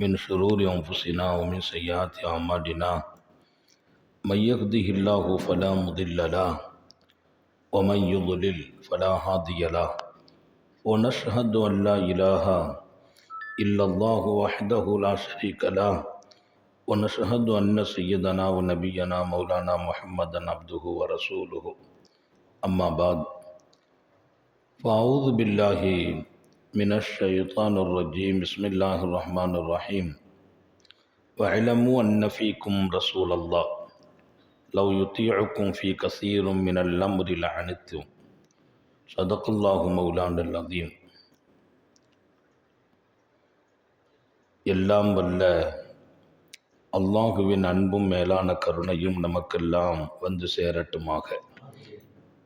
من شرور أنفسنا ومن سيئات أعمالنا من يهده الله فلا مضل له ومن يضلل فلا هادي له ونشهد أن لا إله إلا الله وحده لا شريك له ونشهد أن سيدنا ونبينا مولانا محمدا عبده ورسوله. أما بعد فأعوذ بالله من الشيطان الرجيم بسم الله الرحمن الرحيم واعلموا أن فيكم رسول الله لو يطيعكم في كثير من الأمر لعنتم صدق الله مولانا العظيم எல்லாம் வல்ல அல்லாஹுவின் அன்பும் மேலான கருணையும் நமக்கெல்லாம் வந்து சேரட்டுமாக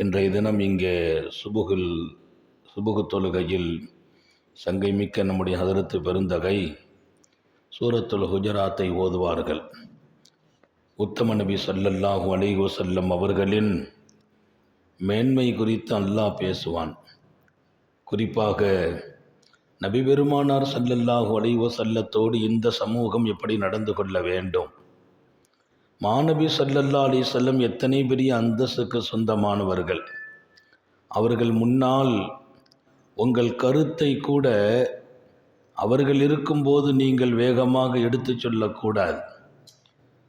இன்றைய தினம் இங்கே சுபுகில் சுபுகு தொழுகையில் சங்கை மிக்க நம்முடைய ஹதரத்து பெருந்தகை சூரத்துல் ஹுஜராத்தை ஓதுவார்கள். உத்தம நபி சல்லல்லாஹு அலைஹி செல்லம் அவர்களின் மேன்மை குறித்து அல்லாஹ் பேசுவான். குறிப்பாக நபி பெருமானார் சல்லல்லாஹு அலைஹி செல்லத்தோடு இந்த சமூகம் எப்படி நடந்து கொள்ள வேண்டும்? மாணவி சல்லல்லா அலி செல்லம் எத்தனை பெரிய அந்தஸ்துக்கு சொந்தமானவர்கள்? அவர்கள் முன்னால் உங்கள் கருத்தை கூட அவர்கள் இருக்கும்போது நீங்கள் வேகமாக எடுத்துச் சொல்லக்கூடாது.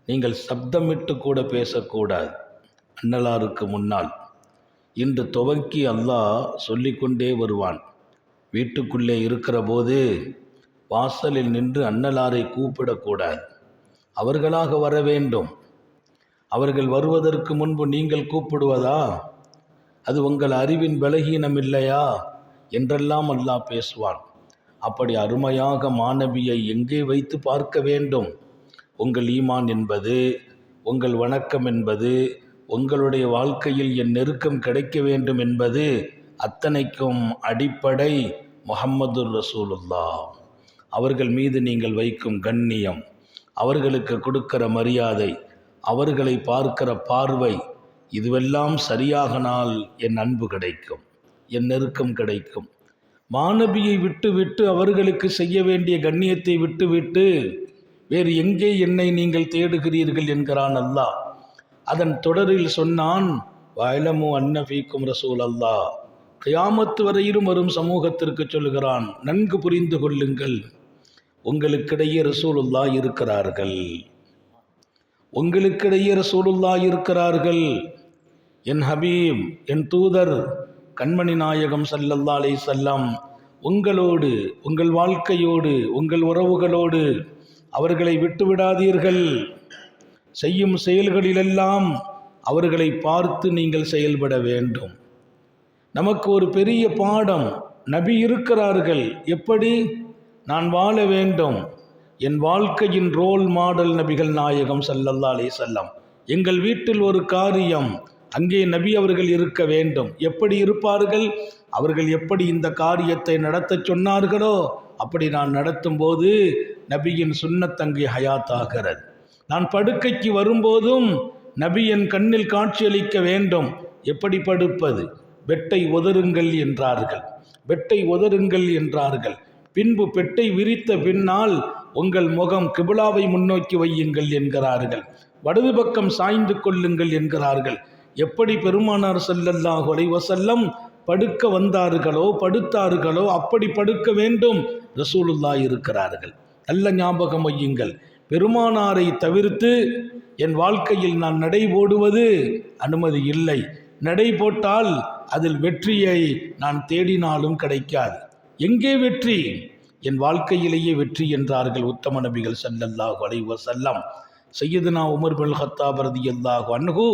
நீங்கள் சப்தமிட்டு கூட பேசக்கூடாது. அன்னலாருக்கு முன்னால் இன்று துவக்கி அல்லாஹ் சொல்லிக்கொண்டே வருவான். வீட்டுக்குள்ளே இருக்கிற போது வாசலில் நின்று அன்னலாரை கூப்பிடக்கூடாது. அவர்களாக வர வேண்டும். அவர்கள் வருவதற்கு முன்பு நீங்கள் கூப்பிடுவதா? அது உங்கள் அறிவின் பலகீனம் இல்லையா? என்றெல்லாம் அல்லாஹ் பேசுவான். அப்படி அருமையாக மாணவியை எங்கே வைத்து பார்க்க வேண்டும்? உங்கள் ஈமான் என்பது உங்கள் வணக்கம் என்பது உங்களுடைய வாழ்க்கையில் என் நெருக்கம் கிடைக்க வேண்டும் என்பது அத்தனைக்கும் அடிப்படை முகம்மது ரசூலுல்லா அவர்கள் மீது நீங்கள் வைக்கும் கண்ணியம் அவர்களுக்கு கொடுக்கிற மரியாதை அவர்களை பார்க்கிற பார்வை இதுவெல்லாம் சரியாகனால் என் அன்பு கிடைக்கும் என் நெருக்கம் கிடைக்கும். மாணவியை விட்டு விட்டு அவர்களுக்கு செய்ய வேண்டிய கண்ணியத்தை விட்டு விட்டு வேறு எங்கே என்னை நீங்கள் தேடுகிறீர்கள்? என்கிறான் அல்லாஹ். அதன் தொடரில் சொன்னான் வயலமு அன்னஃபீக்கும் ரசூல் அல்லா கயாமத்து வரையிலும் வரும் சமூகத்திற்கு சொல்கிறான் நன்கு புரிந்து கொள்ளுங்கள். உங்களுக்கிடையே ரசூலுல்லா இருக்கிறார்கள். உங்களுக்கிடையே ரசூலுல்லா இருக்கிறார்கள். என் ஹபீப் என் தூதர் கண்மணி நாயகம் சல்லல்லா அலை செல்லம் உங்களோடு உங்கள் வாழ்க்கையோடு உங்கள் உறவுகளோடு அவர்களை விட்டுவிடாதீர்கள். செய்யும் செயல்களிலெல்லாம் அவர்களை பார்த்து நீங்கள் செயல்பட வேண்டும். நமக்கு ஒரு பெரிய பாடம் நபி இருக்கிறார்கள். எப்படி? நான் வாழ வேண்டும். என் வாழ்க்கையின் ரோல் மாடல் நபிகள் நாயகம் சல்லல்லா அலே செல்லம் எங்கள் வீட்டில் ஒரு காரியம் அங்கே நபி அவர்கள் இருக்க வேண்டும். எப்படி இருப்பார்கள்? அவர்கள் எப்படி இந்த காரியத்தை நடத்தச் சொன்னார்களோ அப்படி நான் நடத்தும்போது நபியின் சுண்ணத்தங்கை ஹயாத்தாகிறது நான் படுக்கைக்கு வரும்போதும் நபி என் கண்ணில் காட்சியளிக்க வேண்டும். எப்படி படுப்பது? வெட்டை ஒதருங்கள் என்றார்கள். வெட்டை ஒதருங்கள் என்றார்கள். பின்பு பெட்டை விரித்த பின்னால் உங்கள் முகம் கிபிலாவை முன்னோக்கி வையுங்கள் என்கிறார்கள். வடது பக்கம் சாய்ந்து கொள்ளுங்கள் என்கிறார்கள். எப்படி பெருமானார் ஸல்லல்லாஹு அலைஹி படுக்க வந்தார்களோ படுத்தார்களோ அப்படி படுக்க வேண்டும் ரசூலுல்லா இருக்கிறார்கள். நல்ல ஞாபகம் வையுங்கள். பெருமானாரை தவிர்த்து என் வாழ்க்கையில் நான் நடை போடுவது அனுமதி இல்லை. நடை போட்டால் அதில் வெற்றியை நான் தேடினாலும் கிடைக்காது. எங்கே வெற்றி? என் வாழ்க்கையிலேயே வெற்றி என்றார்கள் உத்தம நபிகள் சல்லல்லாஹு அலைவ செல்லம் சையதுனா உமர் பின் ஹத்தாப் ரதியல்லாஹு அன்ஹு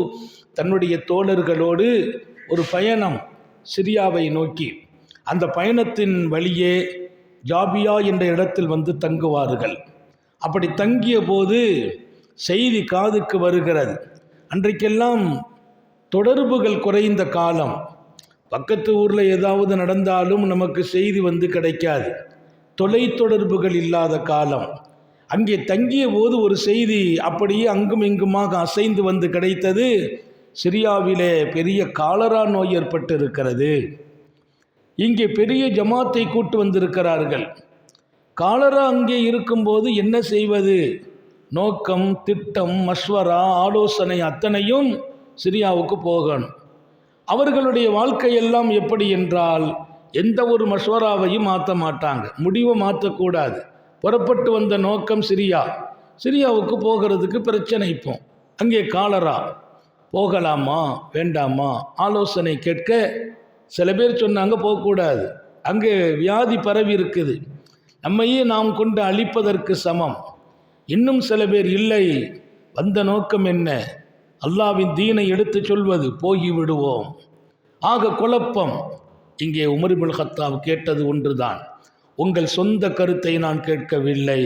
தன்னுடைய தோழர்களோடு ஒரு பயணம் சிரியாவை நோக்கி. அந்த பயணத்தின் வழியே ஜாபியா என்ற இடத்தில் வந்து தங்குவார்கள். அப்படி தங்கிய போது செய்தி காதுக்கு வருகிறது. அன்றைக்கெல்லாம் தொடர்புகள் குறைந்த காலம். பக்கத்து ஊரில் ஏதாவது நடந்தாலும் நமக்கு செய்தி வந்து கிடைக்காது. தொலைத்தொடர்புகள் இல்லாத காலம். அங்கே தங்கிய போது ஒரு செய்தி அப்படியே அங்கும் இங்குமாக அசைந்து வந்து கிடைத்தது. சிரியாவிலே பெரிய காலரா நோய் ஏற்பட்டு இருக்கிறது இங்கே பெரிய ஜமாத்தை கூட்டு வந்திருக்கிறார்கள். காலரா அங்கே இருக்கும்போது என்ன செய்வது? நோக்கம் திட்டம் மஸ்வரா ஆலோசனை அத்தனையும் சிரியாவுக்கு போகணும். அவர்களுடைய வாழ்க்கையெல்லாம் எப்படி என்றால் எந்த ஒரு மஷோராவையும் மாற்ற மாட்டாங்க. முடிவை மாற்றக்கூடாது. புறப்பட்டு வந்த நோக்கம் சிரியா. சிரியாவுக்கு போகிறதுக்கு பிரச்சனை இப்போ. அங்கே காலரா? போகலாமா? வேண்டாமா? ஆலோசனை கேட்க சில பேர் சொன்னாங்க போகக்கூடாது. அங்கே வியாதி பரவி இருக்குது. நம்மையே நாம் கொண்டு அழிப்பதற்கு சமம். இன்னும் சில பேர் இல்லை. வந்த நோக்கம் என்ன? அல்லாவின் தீனை எடுத்துச் சொல்வது போகி விடுவோம். ஆக குழப்பம். இங்கே உமரிபுல் ஹத்தாப் கேட்டது ஒன்றுதான். உங்கள் சொந்த கருத்தை நான் கேட்கவில்லை.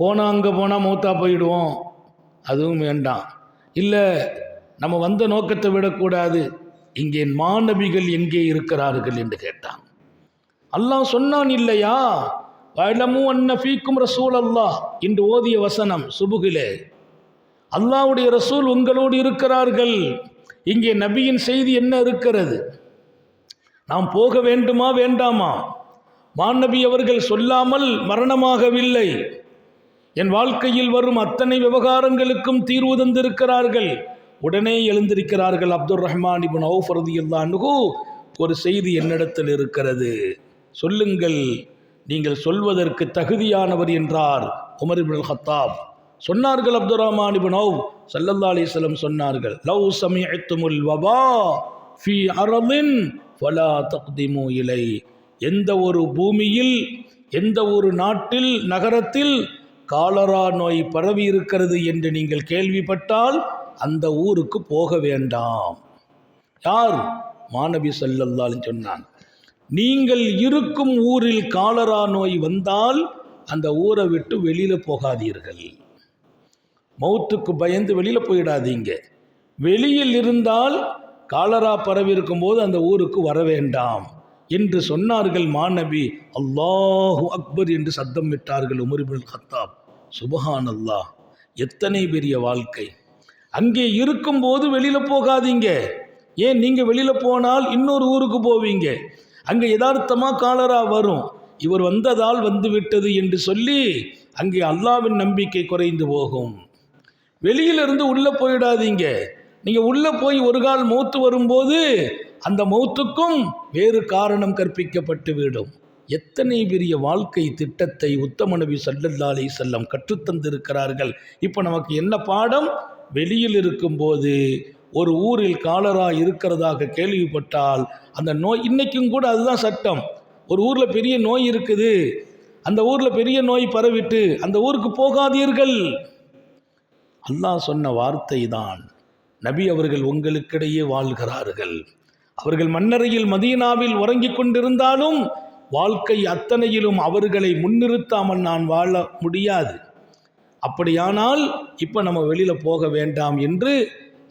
போனால் அங்கே போனால் மூத்தா போயிடுவோம். அதுவும் வேண்டாம். இல்லை நம்ம வந்த நோக்கத்தை விடக்கூடாது. இங்கே மாணவிகள் எங்கே இருக்கிறார்கள் என்று கேட்டான். அல்லாஹ் சொன்னான் இல்லையா? வயலமு அன்ன ஃபீக்கும் ரசூல் அல்லாஹ் என்று ஓதிய வசனம் சுபுகிலே. அல்லாஹ்வுடைய ரசூல் உங்களோடு இருக்கிறார்கள். இங்கே நபியின் செய்தி என்ன இருக்கிறது? நாம் போக வேண்டுமா வேண்டாமா? மாநபி அவர்கள் சொல்லாமல் மரணமாகவில்லை. என் வாழ்க்கையில் வரும் அத்தனை விவகாரங்களுக்கும் தீர்வு தந்திருக்கிறார்கள். உடனே எழுந்திருக்கிறார்கள் அப்துல் ரஹ்மான் இபின் அவுஃப் ரதியுல்லான்ஹு ஒரு செய்தி என்னிடத்தில் இருக்கிறது. சொல்லுங்கள் நீங்கள் சொல்வதற்கு தகுதியானவர் என்றார் உமர் இப்னுல் ஹத்தாப் சொன்னார்கள் அப்துல் ரஹ்மான் இபின் அவுஃப் சல்லல்லா அலிஸ்லம் சொன்னார்கள் லவ் சமிஅத்துமுல் வபா ஃபி அரதின் ஃபலா தக்திமு இலை. எந்த ஒரு பூமியில் எந்த ஒரு நாட்டில் நகரத்தில் காலரா நோய் பரவி இருக்கிறது என்று நீங்கள் கேள்விப்பட்டால் அந்த ஊருக்கு போக வேண்டாம். யார்? மாணவி செல்லல்லாலும் சொன்னான். நீங்கள் இருக்கும் ஊரில் காலரா நோய் வந்தால் அந்த ஊரை விட்டு வெளியில் போகாதீர்கள். மௌத்துக்கு பயந்து வெளியில் போயிடாதீங்க. வெளியில் இருந்தால் காலரா பரவி இருக்கும்போது அந்த ஊருக்கு வர வேண்டாம் என்று சொன்னார்கள் மாநபி. அல்லாஹு அக்பர் என்று சத்தம் விட்டார்கள் உமரிபுல் ஹத்தாப் சுபஹான் அல்லாஹ் எத்தனை பெரிய வாழ்க்கை. அங்கே இருக்கும்போது வெளியில் போகாதீங்க. ஏன்? நீங்கள் வெளியில் போனால் இன்னொரு ஊருக்கு போவீங்க. அங்கே யதார்த்தமாக காலரா வரும். இவர் வந்ததால் வந்து விட்டது என்று சொல்லி அங்கே அல்லாவின் நம்பிக்கை குறைந்து போகும். வெளியிலிருந்து உள்ளே போயிடாதீங்க. நீங்கள் உள்ளே போய் ஒரு கால் மௌத்து வரும்போது அந்த மௌத்துக்கும் வேறு காரணம் கற்பிக்கப்பட்டு விடும். எத்தனை பெரிய வாழ்க்கை திட்டத்தை உத்தம நபி சல்லல்லா செல்லம் கற்றுத்தந்திருக்கிறார்கள் இப்போ நமக்கு என்ன பாடம்? வெளியில் இருக்கும்போது ஒரு ஊரில் காலரா இருக்கிறதாக கேள்விப்பட்டால் அந்த நோய் இன்றைக்கும் கூட அதுதான் சட்டம். ஒரு ஊரில் பெரிய நோய் இருக்குது. அந்த ஊரில் பெரிய நோய் பரவிட்டு அந்த ஊருக்கு போகாதீர்கள். அல்லாஹ் சொன்ன வார்த்தை தான் நபி அவர்கள் உங்களுக்கிடையே வாழ்கிறார்கள். அவர்கள் மன்னரையில் மதீனாவில் உறங்கிக் கொண்டிருந்தாலும் வாழ்க்கை அத்தனையிலும் அவர்களை முன்னிறுத்தாமல் நான் வாழ முடியாது. அப்படியானால் இப்போ நம்ம வெளியில் போக வேண்டாம் என்று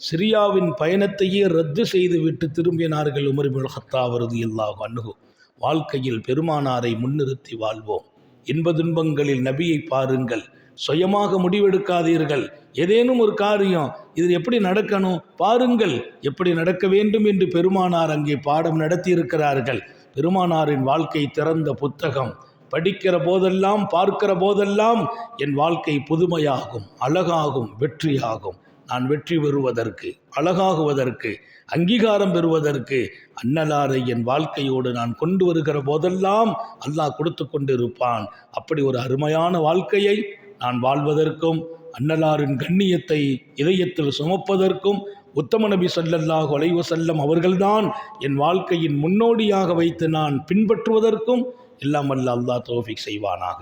சிரியாவின் பயணத்தையே ரத்து செய்துவிட்டு திரும்பினார்கள் உமர்பின் ஹத்தாவரது எல்லாம் அணுகு வாழ்க்கையில் பெருமானாரை முன்னிறுத்தி வாழ்வோம். இன்ப துன்பங்களில் நபியை பாருங்கள். சுயமாக முடிவெடுக்காதீர்கள். ஏதேனும் ஒரு காரியம் இது எப்படி நடக்கணும்? பாருங்கள். எப்படி நடக்க வேண்டும் என்று பெருமானார் அங்கே பாடம் நடத்தியிருக்கிறார்கள். பெருமானாரின் வாழ்க்கை திறந்த புத்தகம். படிக்கிற போதெல்லாம் பார்க்கிற போதெல்லாம் என் வாழ்க்கை புதுமையாகும் அழகாகும் வெற்றியாகும். நான் வெற்றி பெறுவதற்கு அழகாகுவதற்கு அங்கீகாரம் பெறுவதற்கு அன்னலாரை என் வாழ்க்கையோடு நான் கொண்டு வருகிற போதெல்லாம் அல்லாஹ் கொடுத்து கொண்டிருப்பான். அப்படி ஒரு அருமையான வாழ்க்கையை நான் வாழ்வதற்கும் அன்னலாரின் கண்ணியத்தை இதயத்தில் சுமப்பதற்கும் உத்தம நபி சொல்லல்லாஹ் ஒலைவு செல்லம் அவர்கள்தான் என் வாழ்க்கையின் முன்னோடியாக வைத்து நான் பின்பற்றுவதற்கும் எல்லாம் வல்ல அல்லாஹ் தௌஃபீக் செய்வானாக.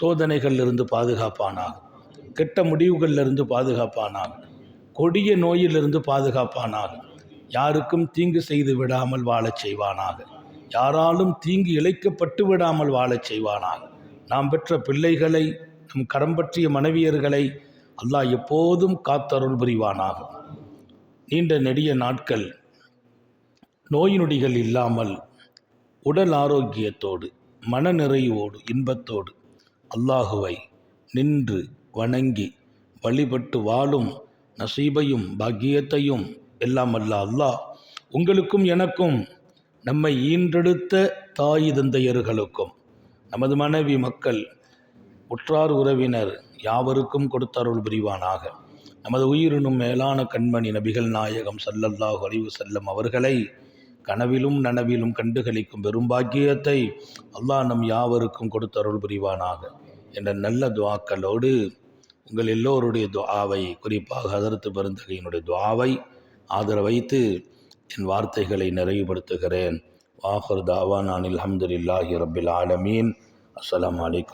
சோதனைகளிலிருந்து பாதுகாப்பானாக. கெட்ட முடிவுகளிலிருந்து பாதுகாப்பானாக. கொடிய நோயிலிருந்து பாதுகாப்பானாக. யாருக்கும் தீங்கு செய்து விடாமல் வாழச் செய்வானாக. யாராலும் தீங்கு இழைக்கப்பட்டு விடாமல் வாழச் செய்வானாக. நாம் பெற்ற பிள்ளைகளை நம் கரம் பற்றிய மனைவியர்களை அல்லாஹ் எப்போதும் காத்தருள் புரிவானாக. நீண்ட நெடிய நாட்கள் நோய் நொடிகள் இல்லாமல் உடல் ஆரோக்கியத்தோடு மன நிறைவோடு இன்பத்தோடு அல்லாஹுவை நின்று வணங்கி வழிபட்டு வாழும் நசீபையும் பாக்கியத்தையும் எல்லாம் அல்ல அல்லாஹ் உங்களுக்கும் எனக்கும் நம்மை ஈன்றெடுத்த தாய் தந்தையர்களுக்கும் நமது மனைவி மக்கள் உற்றார் உறவினர் யாவருக்கும் கொடுத்தருள் புரிவானாக. நமது உயிரினும் மேலான கண்மணி நபிகள் நாயகம் சல்லல்லாஹ் அலைஹி செல்லும் அவர்களை கனவிலும் நனவிலும் கண்டுகளிக்கும் பெரும்பாக்கியத்தை அல்லாஹ் நம் யாவருக்கும் கொடுத்தருள் புரிவானாக என்ற நல்ல துவாக்களோடு உங்கள் எல்லோருடைய துவாவை குறிப்பாக ஹதரத்து பெருந்தகையினுடைய துவாவை ஆதரவைத்து என் வார்த்தைகளை நிறைவுபடுத்துகிறேன். வாஹர் தாவான் அனில் அஹமதுல்லாஹி ரபில் ஆலமீன். அஸ்லாம் வலைக்கம்